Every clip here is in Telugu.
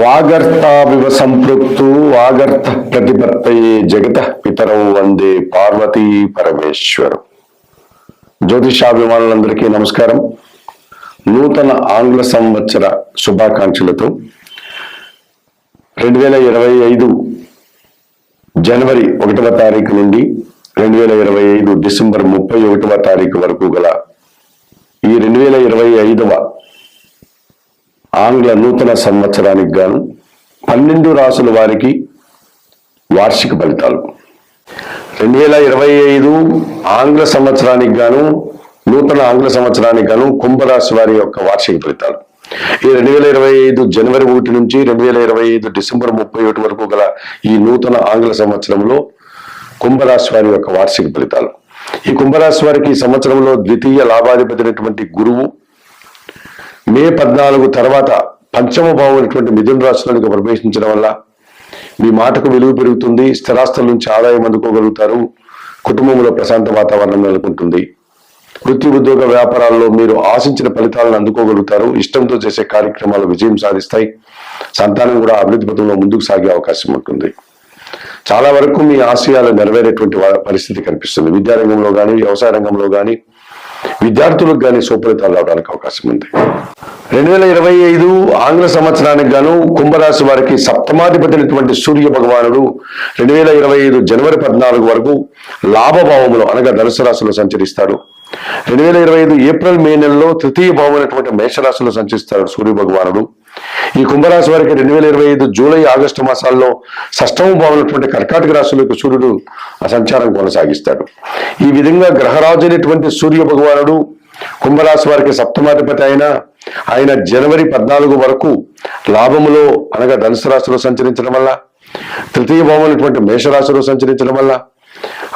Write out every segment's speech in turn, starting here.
వాగర్తావివ సంపృక్తు వాగర్త ప్రతిపత్తయే జగత పితరం వందే పార్వతీ పరమేశ్వరం. జ్యోతిషాభిమానులందరికీ నమస్కారం. నూతన ఆంగ్ల సంవత్సర శుభాకాంక్షలతో రెండు వేల ఇరవై ఐదు జనవరి ఒకటవ తారీఖు నుండి రెండు వేల ఇరవై ఐదు డిసెంబర్ ముప్పై ఒకటవ తారీఖు వరకు గల ఈ రెండు వేల ఇరవై ఐదవ ఆంగ్ల నూతన సంవత్సరానికి గాను పన్నెండు రాసుల వారికి వార్షిక ఫలితాలు. రెండు వేల ఇరవై ఐదు ఆంగ్ల సంవత్సరానికి గాను నూతన ఆంగ్ల సంవత్సరానికి గాను కుంభరాశి వారి యొక్క వార్షిక ఫలితాలు. ఈ రెండు వేల ఇరవై ఐదు జనవరి ఒకటి నుంచి రెండు వేల ఇరవై ఐదు డిసెంబర్ ముప్పై ఒకటి వరకు గల ఈ నూతన ఆంగ్ల సంవత్సరంలో కుంభరాశి వారి యొక్క వార్షిక ఫలితాలు. ఈ కుంభరాశి వారికి ఈ సంవత్సరంలో ద్వితీయ లాభాధిపతి గురువు మే పద్నాలుగు తర్వాత పంచమ భావమైనటువంటి మిథున రాశిలోనికి ప్రవేశించడం వల్ల మీ మాటకు విలువ పెరుగుతుంది స్థిరాస్తుల నుంచి ఆదాయం అందుకోగలుగుతారు కుటుంబంలో ప్రశాంత వాతావరణం నెలకొంటుంది. వృత్తి ఉద్యోగ వ్యాపారాల్లో మీరు ఆశించిన ఫలితాలను అందుకోగలుగుతారు ఇష్టంతో చేసే కార్యక్రమాలు విజయం సాధిస్తాయి సంతానం కూడా అభివృద్ధి పథంలో ముందుకు సాగే అవకాశం ఉంటుంది. చాలా వరకు మీ ఆశయాలు నెరవేరేటువంటి పరిస్థితి కనిపిస్తుంది. విద్యారంగంలో కానీ వ్యవసాయ రంగంలో కానీ విద్యార్థులకు కానీ సుఫలితాలు రావడానికి అవకాశం ఉంది. రెండు వేల ఇరవై ఐదు ఆంగ్ల సంవత్సరానికి గాను కుంభరాశి వారికి సప్తమాధిపతినటువంటి సూర్య భగవానుడు రెండు వేల ఇరవై ఐదు జనవరి పద్నాలుగు వరకు లాభభావంలో అనగా ధనుసు రాశిలో సంచరిస్తాడు. రెండు వేల ఇరవై ఐదు ఏప్రిల్ మే నెలలో తృతీయ భావమైనటువంటి మేషరాశిలో సంచరిస్తాడు సూర్య భగవానుడు. ఈ కుంభరాశి వారికి రెండు వేల ఇరవై ఐదు జూలై ఆగస్టు మాసాల్లో షష్టమ భావనటువంటి కర్కాటక రాశులకు సూర్యుడు ఆ సంచారం కొనసాగిస్తాడు. ఈ విధంగా గ్రహరాజు అయినటువంటి సూర్య భగవానుడు కుంభరాశి వారికి సప్తమాధిపతి అయిన ఆయన జనవరి పద్నాలుగు వరకు లాభములో అనగా ధనుసు రాశిలో సంచరించడం వల్ల తృతీయ భావమైనటువంటి మేషరాశిలో సంచరించడం వల్ల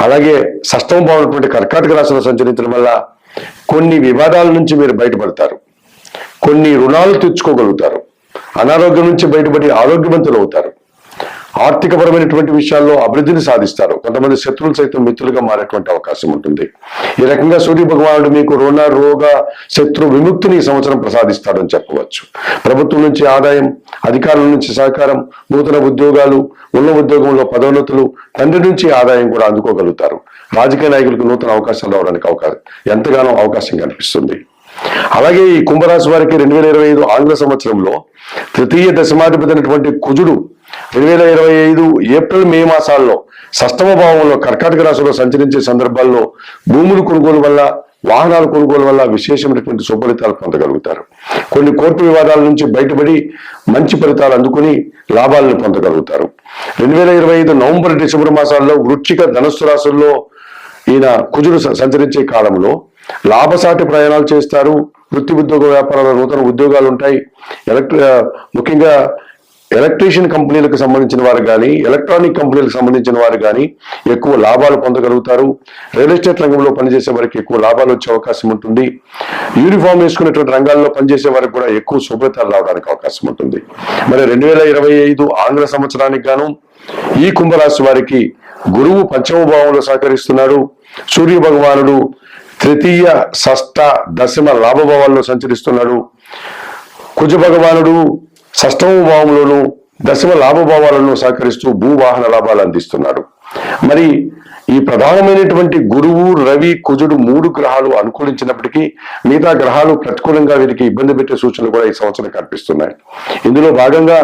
అలాగే షష్టమ భావమైనటువంటి కర్కాటక రాశిలో సంచరించడం వల్ల కొన్ని వివాదాల నుంచి మీరు బయటపడతారు. కొన్ని రుణాలు తెచ్చుకోగలుగుతారు అనారోగ్యం నుంచి బయటపడి ఆరోగ్యవంతులు అవుతారు. ఆర్థికపరమైనటువంటి విషయాల్లో అభివృద్ధిని సాధిస్తారు. కొంతమంది శత్రువులు సైతం మిత్రులుగా మారేటువంటి అవకాశం ఉంటుంది. ఈ రకంగా సూర్య భగవానుడు మీకు రుణ రోగ శత్రు విముక్తిని ఈ సంవత్సరం ప్రసాదిస్తాడని చెప్పవచ్చు. ప్రభుత్వం నుంచి ఆదాయం అధికారుల నుంచి సహకారం నూతన ఉద్యోగాలు ఉన్న ఉద్యోగంలో పదోన్నతులు తండ్రి నుంచి ఆదాయం కూడా అందుకోగలుగుతారు. రాజకీయ నాయకులకు నూతన అవకాశాలు రావడానికి అవకాశం ఎంతగానో అవకాశం కనిపిస్తుంది. అలాగే ఈ కుంభరాశి వారికి రెండు వేల ఇరవై ఐదు ఆంగ్ల సంవత్సరంలో తృతీయ దశమాధిపతి అయినటువంటి కుజుడు రెండు వేల ఇరవై ఐదు ఏప్రిల్ మే మాసాల్లో సష్టమ భావంలో కర్కాటక రాశిలో సంచరించే సందర్భాల్లో భూములు కొనుగోలు వల్ల వాహనాల కొనుగోలు వల్ల విశేషమైనటువంటి సుఫలితాలు పొందగలుగుతారు. కొన్ని కోర్టు వివాదాల నుంచి బయటపడి మంచి ఫలితాలు అందుకుని లాభాలను పొందగలుగుతారు. రెండు వేల ఇరవై ఐదు నవంబర్ డిసెంబర్ మాసాల్లో వృచ్చిక ధనస్సు రాశుల్లో ఈయన కుజుడు స- సంచరించే కాలంలో లాభసాటి ప్రయాణాలు చేస్తారు. వృత్తి ఉద్యోగ వ్యాపారాల నూతన ఉద్యోగాలు ఉంటాయి ఎలక్ట్రి ముఖ్యంగా ఎలక్ట్రీషియన్ కంపెనీలకు సంబంధించిన వారు కానీ ఎలక్ట్రానిక్ కంపెనీలకు సంబంధించిన వారు కానీ ఎక్కువ లాభాలు పొందగలుగుతారు. రియల్ ఎస్టేట్ రంగంలో పనిచేసే వారికి ఎక్కువ లాభాలు వచ్చే అవకాశం ఉంటుంది. యూనిఫామ్ వేసుకునేటువంటి రంగాల్లో పనిచేసే వారికి కూడా ఎక్కువ శుభ్రతలు రావడానికి అవకాశం ఉంటుంది. మరి రెండు వేల ఇరవై ఐదు ఆంగ్ల సంవత్సరానికి గాను ఈ కుంభరాశి వారికి గురువు పంచమ భావంలో సహకరిస్తున్నాడు సూర్య భగవానుడు తృతీయ షష్ట దశమ లాభభావాల్లో సంచరిస్తున్నాడు. కుజ భగవానుడు షష్టమ భావంలోను దశమ లాభభావాలను సహకరిస్తూ భూవాహన లాభాలు అందిస్తున్నాడు. మరి ఈ ప్రధానమైనటువంటి గురువు రవి కుజుడు మూడు గ్రహాలు అనుకూలించినప్పటికీ మిగతా గ్రహాలు ప్రతికూలంగా వీరికి ఇబ్బంది పెట్టే సూచనలు కూడా ఈ సంవత్సరం కనిపిస్తున్నాయి. ఇందులో భాగంగా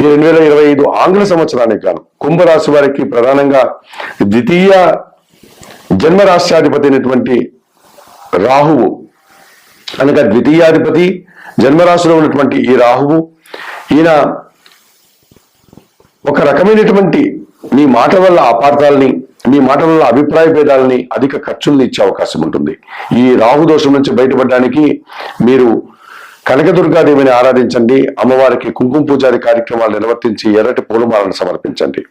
ఈ రెండు వేల ఇరవై ఐదు ఆంగ్ల సంవత్సరానికి గాను కుంభరాశి వారికి ప్రధానంగా ద్వితీయ జన్మరాశ్యాధిపతి అయినటువంటి రాహువు అనగా ద్వితీయాధిపతి జన్మరాశిలో ఉన్నటువంటి ఈ రాహువు ఈయన ఒక రకమైనటువంటి మీ మాట వల్ల అపార్థాలని మీ మాట వల్ల అభిప్రాయ భేదాలని అధిక ఖర్చుల్ని ఇచ్చే అవకాశం ఉంటుంది. ఈ రాహు దోషం నుంచి బయటపడడానికి మీరు కనకదుర్గాదేవిని ఆరాధించండి. అమ్మవారికి కుంకుమ పూజారి కార్యక్రమాలు నిర్వర్తించి ఎర్రటి పూలమాలను సమర్పించండి.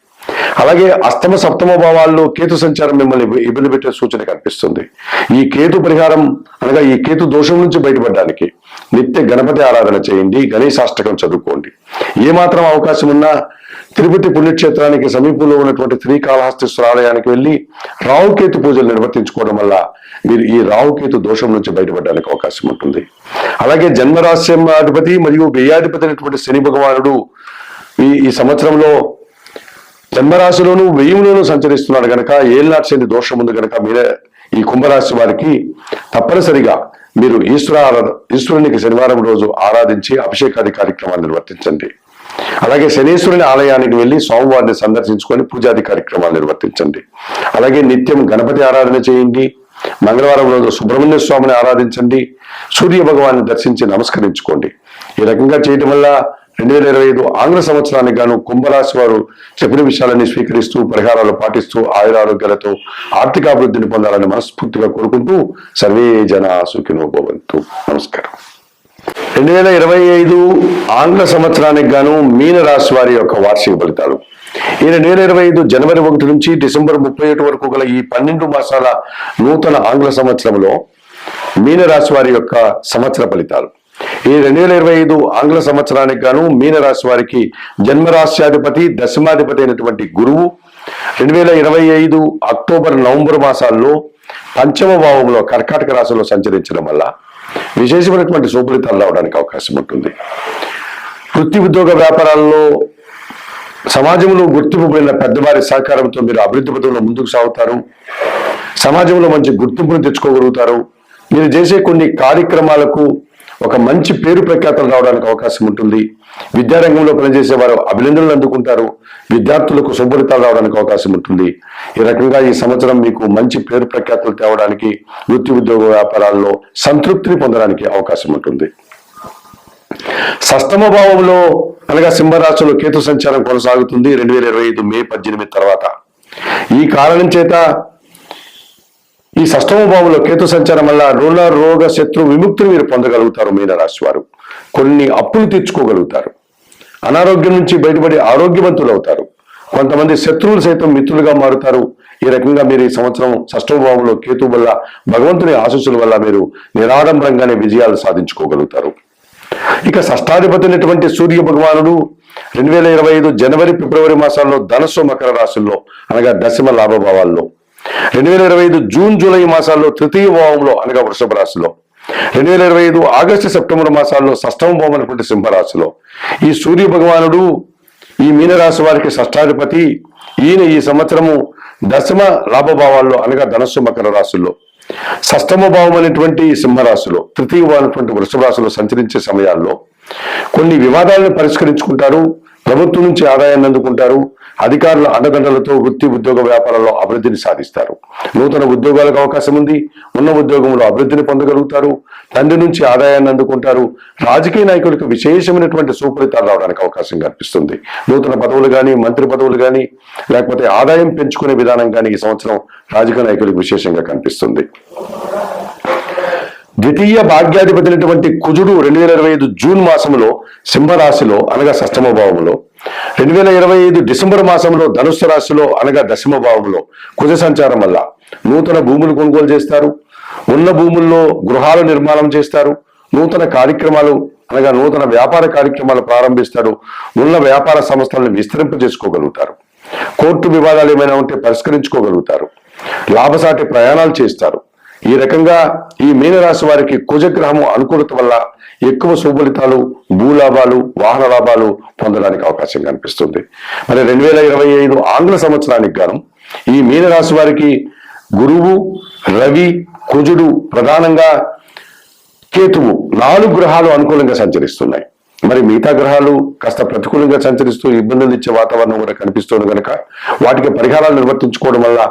అలాగే అష్టమ సప్తమ భావాల్లో కేతు సంచారం మిమ్మల్ని ఇబ్బంది పెట్టే సూచన కనిపిస్తుంది. ఈ కేతు పరిహారం అనగా ఈ కేతు దోషం నుంచి బయటపడడానికి నిత్య గణపతి ఆరాధన చేయండి గణేశాష్టకం చదువుకోండి. ఏమాత్రం అవకాశం ఉన్నా తిరుపతి పుణ్యక్షేత్రానికి సమీపంలో ఉన్నటువంటి శ్రీకాళహస్తీశ్వర ఆలయానికి వెళ్ళి రావుకేతు పూజలు నిర్వర్తించుకోవడం వల్ల మీరు ఈ రావుకేతు దోషం నుంచి బయటపడడానికి అవకాశం ఉంటుంది. అలాగే జన్మరాశ్యం అధిపతి మరియు వ్యయాధిపతి అయినటువంటి శని భగవానుడు ఈ ఈ సంవత్సరంలో జన్మరాశిలోను వెయ్యంలోనూ సంచరిస్తున్నాడు గనక ఏళ్ళనాటి శని దోషం ఉంది గనక మీరే ఈ కుంభరాశి వారికి తప్పనిసరిగా మీరు ఈశ్వర ఈశ్వరునికి శనివారం రోజు ఆరాధించి అభిషేకాది కార్యక్రమాలు నిర్వర్తించండి. అలాగే శనీశ్వరుని ఆలయానికి వెళ్ళి సోమవారిని సందర్శించుకొని పూజాది కార్యక్రమాలు నిర్వర్తించండి. అలాగే నిత్యం గణపతి ఆరాధన చేయండి. మంగళవారం రోజు సుబ్రహ్మణ్య స్వామిని ఆరాధించండి. సూర్య భగవాన్ని దర్శించి నమస్కరించుకోండి. ఈ రకంగా చేయటం వల్ల రెండు వేల ఇరవై ఐదు ఆంగ్ల సంవత్సరానికి గాను కుంభరాశి వారు చెప్పిన విషయాలన్నీ స్వీకరిస్తూ పరిహారాలు పాటిస్తూ ఆయురారోగ్యాలతో ఆర్థికాభివృద్ధిని పొందాలని మనస్ఫూర్తిగా కోరుకుంటూ సర్వే జన సుఖినో భవంతు. నమస్కారం. రెండు వేల ఇరవై ఐదు ఆంగ్ల సంవత్సరానికి గాను మీన రాశి వారి యొక్క వార్షిక ఫలితాలు. ఈ రెండు వేల ఇరవై ఐదు జనవరి ఒకటి నుంచి డిసెంబర్ ముప్పై ఒకటి వరకు గల ఈ పన్నెండు మాసాల నూతన ఆంగ్ల సంవత్సరంలో మీన రాశి వారి యొక్క సంవత్సర ఫలితాలు. ఈ రెండు వేల ఇరవై ఐదు ఆంగ్ల సంవత్సరానికి గాను మీనరాశి వారికి జన్మరాశ్యాధిపతి దశమాధిపతి అయినటువంటి గురువు. రెండు వేల ఇరవై ఐదు అక్టోబర్ నవంబర్ మాసాల్లో పంచమ భావంలో కర్కాటక రాశిలో సంచరించడం వల్ల విశేషమైనటువంటి సుఫలితాలు రావడానికి అవకాశం ఉంటుంది. వృత్తి ఉద్యోగ వ్యాపారాల్లో సమాజంలో గుర్తింపు పొందిన పెద్దవారి సహకారంతో మీరు అభివృద్ధి పథంలో ముందుకు సాగుతారు. సమాజంలో మంచి గుర్తింపును తెచ్చుకోగలుగుతారు. మీరు చేసే కొన్ని కార్యక్రమాలకు ఒక మంచి పేరు ప్రఖ్యాతలు రావడానికి అవకాశం ఉంటుంది. విద్యారంగంలో పనిచేసే వారు అభినందనలు అందుకుంటారు. విద్యార్థులకు శుభలితాలు రావడానికి అవకాశం ఉంటుంది. ఈ రకంగా ఈ సంవత్సరం మీకు మంచి పేరు ప్రఖ్యాతలు తేవడానికి వృత్తి ఉద్యోగ వ్యాపారాల్లో సంతృప్తిని పొందడానికి అవకాశం ఉంటుంది. సస్తమ భావంలో అనగా సింహరాశిలో కేతు సంచారం కొనసాగుతుంది. రెండు వేల ఇరవై ఐదు మే పద్దెనిమిది తర్వాత. ఈ కారణం చేత ఈ సష్టమ భావంలో కేతు సంచారం వల్ల రుణ రోగ శత్రు విముక్తిని మీరు పొందగలుగుతారు మీనరాశి వారు కొన్ని అప్పులు తెచ్చుకోగలుగుతారు అనారోగ్యం నుంచి బయటపడి ఆరోగ్యవంతులు అవుతారు కొంతమంది శత్రువులు సైతం మిత్రులుగా మారుతారు. ఈ రకంగా మీరు ఈ సంవత్సరం సష్టభావంలో కేతు వల్ల భగవంతుని ఆశీస్సుల వల్ల మీరు నిరాడంబరంగానే విజయాలు సాధించుకోగలుగుతారు. ఇక షష్టాధిపతి అయినటువంటి సూర్య భగవానుడు రెండు వేల ఇరవై ఐదు జనవరి ఫిబ్రవరి మాసాల్లో ధనస్సు మకర రాశుల్లో అనగా దశమ లాభభావాల్లో రెండు వేల ఇరవై ఐదు జూన్ జూలై మాసాల్లో తృతీయ భావంలో అనగా వృషభ రాశిలో. రెండు వేల ఇరవై ఐదు ఆగస్టు సెప్టెంబర్ మాసాల్లో షష్టమ భావం అనేటువంటి సింహరాశిలో. ఈ సూర్య భగవానుడు ఈ మీనరాశి వారికి షష్టాధిపతి. ఈయన ఈ సంవత్సరము దశమ లాభభావాల్లో అనగా ధనస్సు మకర రాశుల్లో షష్టమ భావం అనేటువంటి సింహరాశిలో తృతీయ భావనటువంటి వృషభ రాశిలో సంచరించే సమయాల్లో కొన్ని వివాదాలను పరిష్కరించుకుంటారు ప్రభుత్వం నుంచి ఆదాయాన్ని అందుకుంటారు అధికారుల అండదండలతో వృత్తి ఉద్యోగ వ్యాపారాల్లో అభివృద్ధిని సాధిస్తారు. నూతన ఉద్యోగాలకు అవకాశం ఉంది. ఉన్న ఉద్యోగంలో అభివృద్ధిని పొందగలుగుతారు. తండ్రి నుంచి ఆదాయాన్ని అందుకుంటారు. రాజకీయ నాయకులకు విశేషమైనటువంటి సుఫలితాలు రావడానికి అవకాశం కనిపిస్తుంది నూతన పదవులు కానీ మంత్రి పదవులు కానీ లేకపోతే ఆదాయం పెంచుకునే విధానం కానీ ఈ సంవత్సరం రాజకీయ నాయకులకు విశేషంగా కనిపిస్తుంది. ద్వితీయ భాగ్యాధిపతి అయినటువంటి కుజుడు రెండు వేల ఇరవై ఐదు జూన్ మాసంలో సింహరాశిలో అనగా షష్టమ భావంలో రెండు వేల ఇరవై ఐదు డిసెంబర్ మాసంలో ధనుస్సు రాశిలో అనగా దశమ భావంలో కుజ సంచారం వల్ల. నూతన భూములు కొనుగోలు చేస్తారు. ఉన్న భూముల్లో గృహాలు నిర్మాణం చేస్తారు. నూతన కార్యక్రమాలు అనగా నూతన వ్యాపార కార్యక్రమాలు ప్రారంభిస్తారు. ఉన్న వ్యాపార సంస్థలను విస్తరింపజేసుకోగలుగుతారు. కోర్టు వివాదాలు ఏమైనా ఉంటే పరిష్కరించుకోగలుగుతారు. లాభసాటి ప్రయాణాలు చేస్తారు. ఈ రకంగా ఈ మీనరాశి వారికి కుజగ్రహము అనుకూలత వల్ల ఎక్కువ సుఫలితాలు భూలాభాలు వాహన లాభాలు పొందడానికి అవకాశం కనిపిస్తుంది. మరి రెండు వేల ఇరవై ఐదు ఆంగ్ల సంవత్సరానికి గాను ఈ మీనరాశి వారికి గురువు రవి కుజుడు ప్రధానంగా కేతువు నాలుగు గ్రహాలు అనుకూలంగా సంచరిస్తున్నాయి. మరి మిగతా గ్రహాలు కాస్త ప్రతికూలంగా సంచరిస్తూ ఇబ్బందులు ఇచ్చే వాతావరణం కూడా కనిపిస్తుంది కనుక వాటికి పరిహారాలు నిర్వర్తించుకోవడం వల్ల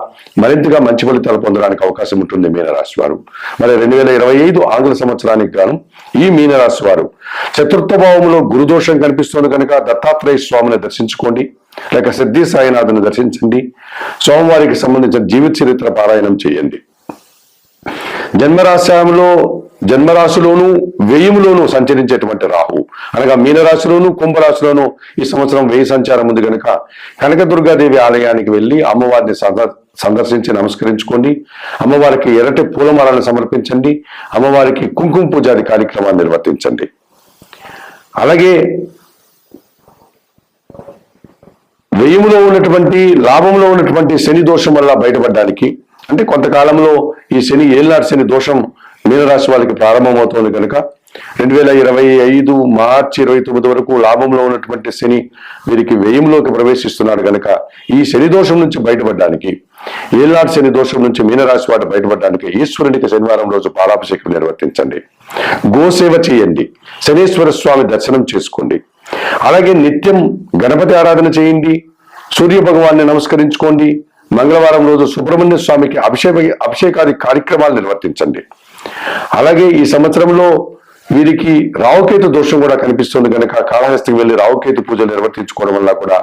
మరింతగా మంచి ఫలితాలు పొందడానికి అవకాశం ఉంటుంది మీనరాశి వారు. మరి రెండు వేల ఇరవై ఐదు ఆంగ్ల సంవత్సరానికి గాను ఈ మీనరాశి వారు చతుర్థ భావంలో గురుదోషం కనిపిస్తుంది కనుక దత్తాత్రేయ స్వామిని దర్శించుకోండి. లేక సిద్ధి సాయినాథుని దర్శించండి. సోమవారికి సంబంధించిన జీవిత చరిత్ర పారాయణం చేయండి. జన్మరాశ్యంలో జన్మరాశిలోను వ్యయంలోను సంచరించేటువంటి రాహు. అనగా మీనరాశిలోను కుంభరాశిలోను ఈ సంవత్సరం వ్యయ సంచారం ఉంది కనుక కనకదుర్గాదేవి ఆలయానికి వెళ్ళి అమ్మవారిని సందర్శించి నమస్కరించుకోండి. అమ్మవారికి ఎర్రటి పూలమాలను సమర్పించండి. అమ్మవారికి కుంకుమ పూజాది కార్యక్రమాన్ని నిర్వర్తించండి. అలాగే వ్యయంలో ఉన్నటువంటి లాభంలో ఉన్నటువంటి శని దోషం వల్ల బయటపడడానికి అంటే కొంతకాలంలో ఈ శని ఏళ్ళనాటి శని దోషం మీనరాశి వాళ్ళకి ప్రారంభమవుతోంది కనుక రెండు వేల ఇరవై ఐదు మార్చి ఇరవై తొమ్మిది వరకు లాభంలో ఉన్నటువంటి శని వీరికి వ్యయంలోకి ప్రవేశిస్తున్నాడు కనుక ఈ శని దోషం నుంచి బయటపడడానికి ఏళ్ళనాటి శని దోషం నుంచి మీనరాశి వాడు బయటపడడానికి ఈశ్వరునికి శనివారం రోజు పాలాభిషేకం నిర్వర్తించండి. గోసేవ చేయండి. శనీశ్వర స్వామి దర్శనం చేసుకోండి. అలాగే నిత్యం గణపతి ఆరాధన చేయండి. సూర్య భగవాన్ని నమస్కరించుకోండి. మంగళవారం రోజు సుబ్రహ్మణ్య స్వామికి అభిషేక అభిషేకాది కార్యక్రమాలు నిర్వర్తించండి. అలాగే ఈ సంవత్సరంలో వీరికి రావుకేతు దోషం కూడా కనిపిస్తుంది కనుక కాళహస్తికి వెళ్ళి రావుకేతు పూజలు నిర్వర్తించుకోవడం వల్ల కూడా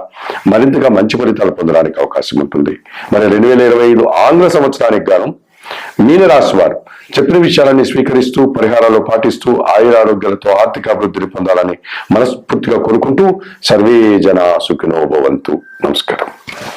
మరింతగా మంచి ఫలితాలు పొందడానికి అవకాశం ఉంటుంది. మరి రెండు వేల ఇరవై ఐదు ఆంగ్ల సంవత్సరానికి గాను మీనరాశి వారు చెప్పిన విషయాలన్నీ స్వీకరిస్తూ పరిహారాలు పాటిస్తూ ఆయురారోగ్యాలతో ఆర్థిక అభివృద్ధిని పొందాలని మనస్ఫూర్తిగా కోరుకుంటూ సర్వే జన సుఖినోభవంతు నమస్కారం.